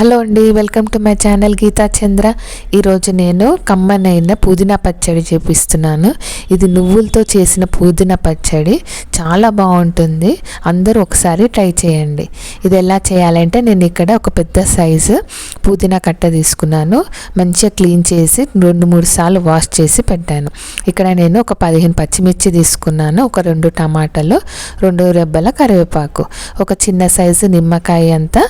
Hello అండి welcome to my channel Geetha Chandra. ఈరోజు నేను కమ్మనైన పుదీనా పచ్చడి చూపిస్తున్నాను. ఇది నువ్వులతో చేసిన పుదీనా పచ్చడి. చాలా బాగుంటుంది. అందరూ ఒకసారి ట్రై చేయండి. ఇది ఎలా చేయాలంటే నేను ఇక్కడ ఒక పెద్ద సైజు పుదీనా కట్ట తీసుకున్నాను. మంచిగా క్లీన్ చేసి రెండు మూడు సార్లు వాష్ చేసి పెట్టాను. ఇక్కడ నేను ఒక పదిహేను పచ్చిమిర్చి తీసుకున్నాను. ఒక రెండు టమాటాలు రెండు రెబ్బల కరివేపాకు ఒక చిన్న సైజు నిమ్మకాయ అంతా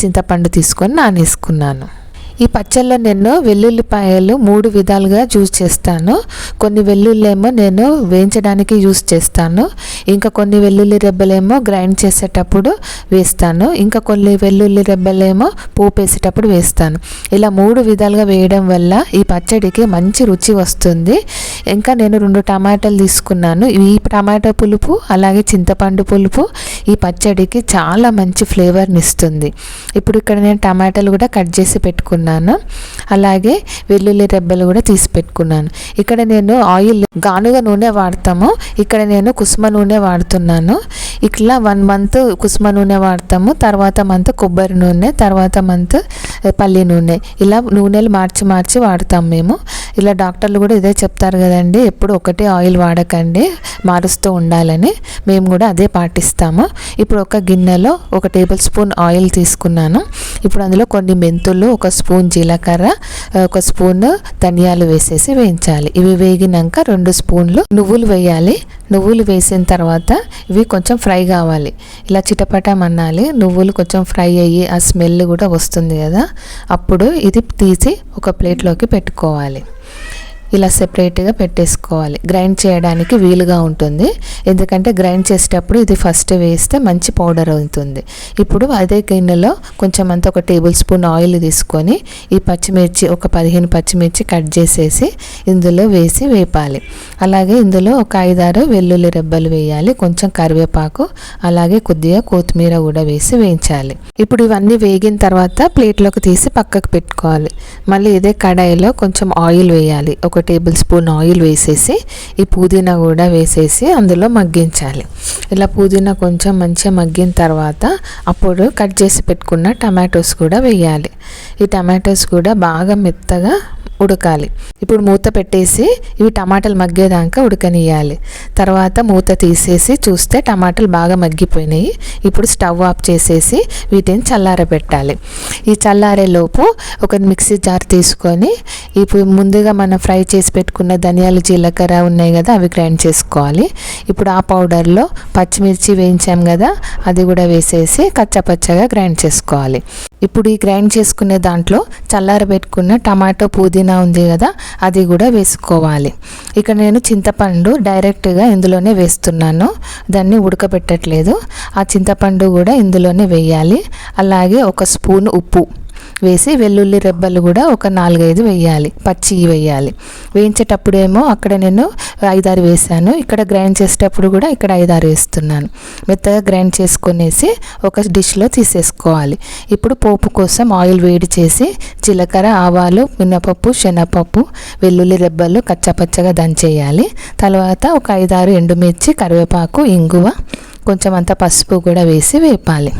చింతపండు తీసుకొని నానేసుకున్నాను. ఈ పచ్చళ్ళలో నేను వెల్లుల్లిపాయలు మూడు విధాలుగా యూజ్ చేస్తాను. కొన్ని వెల్లుల్లేమో నేను వేయించడానికి యూజ్ చేస్తాను. ఇంకా కొన్ని వెల్లుల్లి రెబ్బలేమో గ్రైండ్ చేసేటప్పుడు వేస్తాను. ఇంకా కొన్ని వెల్లుల్లి రెబ్బలేమో పోపు వేసేటప్పుడు వేస్తాను. ఇలా మూడు విధాలుగా వేయడం వల్ల ఈ పచ్చడికి మంచి రుచి వస్తుంది. ఇంకా నేను రెండు టమాటాలు తీసుకున్నాను. ఈ టమాటా పులుపు అలాగే చింతపండు పులుపు ఈ పచ్చడికి చాలా మంచి ఫ్లేవర్ని ఇస్తుంది. ఇప్పుడు ఇక్కడ నేను టమాటాలు కూడా కట్ చేసి పెట్టుకున్నాను అలాగే వెల్లుల్లి రెబ్బలు కూడా తీసి పెట్టుకున్నాను. ఇక్కడ నేను ఆయిల్ గానుగ నూనె వాడతాము. ఇక్కడ నేను కుసుమ నూనె వాడుతున్నాను. ఇట్లా వన్ మంత్ కుసుమ నూనె వాడతాము తర్వాత మంత్ కొబ్బరి నూనె తర్వాత మంత్ పల్లి నూనె. ఇలా నూనెలు మార్చి మార్చి వాడతాం మేము. ఇలా డాక్టర్లు కూడా ఇదే చెప్తారు కదండి ఎప్పుడు ఒకటే ఆయిల్ వాడకండి మారుస్తూ ఉండాలని. మేము కూడా అదే పాటిస్తాము. ఇప్పుడు ఒక గిన్నెలో ఒక టేబుల్ స్పూన్ ఆయిల్ తీసుకున్నాను. ఇప్పుడు అందులో కొన్ని మెంతులు ఒక స్పూన్ జీలకర్ర ఒక స్పూన్ ధనియాలు వేసేసి వేయించాలి. ఇవి వేగినాక రెండు స్పూన్లు నువ్వులు వేయాలి. నువ్వులు వేసిన తర్వాత ఇవి కొంచెం ఫ్రై కావాలి. ఇలా చిటపటమన్నాలి నువ్వులు కొంచెం ఫ్రై అయ్యి ఆ స్మెల్ కూడా వస్తుంది కదా. అప్పుడు ఇది తీసి ఒక ప్లేట్లోకి పెట్టుకోవాలి. ఇలా సెపరేట్గా పెట్టేసుకోవాలి. గ్రైండ్ చేయడానికి వీలుగా ఉంటుంది. ఎందుకంటే గ్రైండ్ చేసేటప్పుడు ఇది ఫస్ట్ వేస్తే మంచి పౌడర్ అవుతుంది. ఇప్పుడు అదే గిన్నెలో కొంచెం అంత ఒక టేబుల్ స్పూన్ ఆయిల్ తీసుకొని ఈ పచ్చిమిర్చి ఒక పదిహేను పచ్చిమిర్చి కట్ చేసేసి ఇందులో వేసి వేపాలి. అలాగే ఇందులో ఒక ఐదారు వెల్లుల్లి రెబ్బలు వేయాలి. కొంచెం కరివేపాకు అలాగే కొద్దిగా కొత్తిమీర కూడా వేసి వేయించాలి. ఇప్పుడు ఇవన్నీ వేగిన తర్వాత ప్లేట్లోకి తీసి పక్కకు పెట్టుకోవాలి. మళ్ళీ ఇదే కడాయిలో కొంచెం ఆయిల్ వేయాలి. ఒక టేబుల్ స్పూన్ ఆయిల్ వేసేసి ఈ పుదీనా కూడా వేసేసి అందులో మగ్గించాలి. ఇలా పుదీనా కొంచెం మంచిగా మగ్గిన తర్వాత అప్పుడు కట్ చేసి పెట్టుకున్న టమాటోస్ కూడా వేయాలి. ఈ టమాటోస్ కూడా బాగా మెత్తగా ఉడకాలి. ఇప్పుడు మూత పెట్టేసి ఇవి టమాటాలు మగ్గేదాకా ఉడకనియాలి తర్వాత మూత తీసేసి చూస్తే టమాటాలు బాగా మగ్గిపోయినాయి. ఇప్పుడు స్టవ్ ఆఫ్ చేసేసి వీటిని చల్లారబెట్టాలి. ఈ చల్లారేలోపు ఒక మిక్సీ జార్ తీసుకొని ఇప్పుడు ముందుగా మనం ఫ్రై చేసి పెట్టుకున్న ధనియాలు జీలకర్ర ఉన్నాయి కదా అవి గ్రైండ్ చేసుకోవాలి. ఇప్పుడు ఆ పౌడర్లో పచ్చిమిర్చి వేయించాం కదా అది కూడా వేసేసి కచ్చపచ్చగా గ్రైండ్ చేసుకోవాలి. ఇప్పుడు ఈ గ్రైండ్ వేసుకునే దాంట్లో చల్లారబెట్టుకున్న టమాటో పుదీనా ఉంది కదా అది కూడా వేసుకోవాలి. ఇక్కడ నేను చింతపండు డైరెక్ట్గా ఇందులోనే వేస్తున్నాను. దాన్ని ఉడకబెట్టట్లేదు ఆ చింతపండు కూడా ఇందులోనే వేయాలి. అలాగే ఒక స్పూన్ ఉప్పు. వేసి వెల్లుల్లి రెబ్బలు కూడా ఒక నాలుగైదు వేయాలి పచ్చి వేయాలి. వేయించేటప్పుడేమో అక్కడ నేను ఐదారు వేసాను ఇక్కడ గ్రైండ్ చేసేటప్పుడు కూడా ఇక్కడ ఐదారు వేస్తున్నాను. మెత్తగా గ్రైండ్ చేసుకునేసి ఒక డిష్లో తీసేసుకోవాలి. ఇప్పుడు పోపు కోసం ఆయిల్ వేడి చేసి జీలకర్ర ఆవాలు మినపప్పు శనగపప్పు వెల్లుల్లి రెబ్బలు కచ్చపచ్చగా దంచేయాలి. తర్వాత ఒక ఐదారు ఎండుమిర్చి కరివేపాకు ఇంగువ కొంచెం అంత పసుపు కూడా వేసి వేపాలి.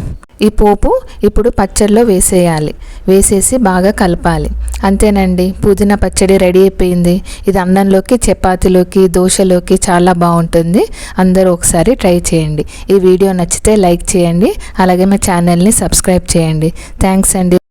ఈ పోపు ఇప్పుడు పచ్చడిలో వేసేయాలి. వేసేసి బాగా కలపాలి. అంతేనండి పుదీనా పచ్చడి రెడీ అయిపోయింది. ఇది అన్నంలోకి చపాతీలోకి దోశలోకి చాలా బాగుంటుంది. అందరూ ఒకసారి ట్రై చేయండి. ఈ వీడియో నచ్చితే లైక్ చేయండి. అలాగే మా ఛానల్ని సబ్స్క్రైబ్ చేయండి. థ్యాంక్స్ అండి.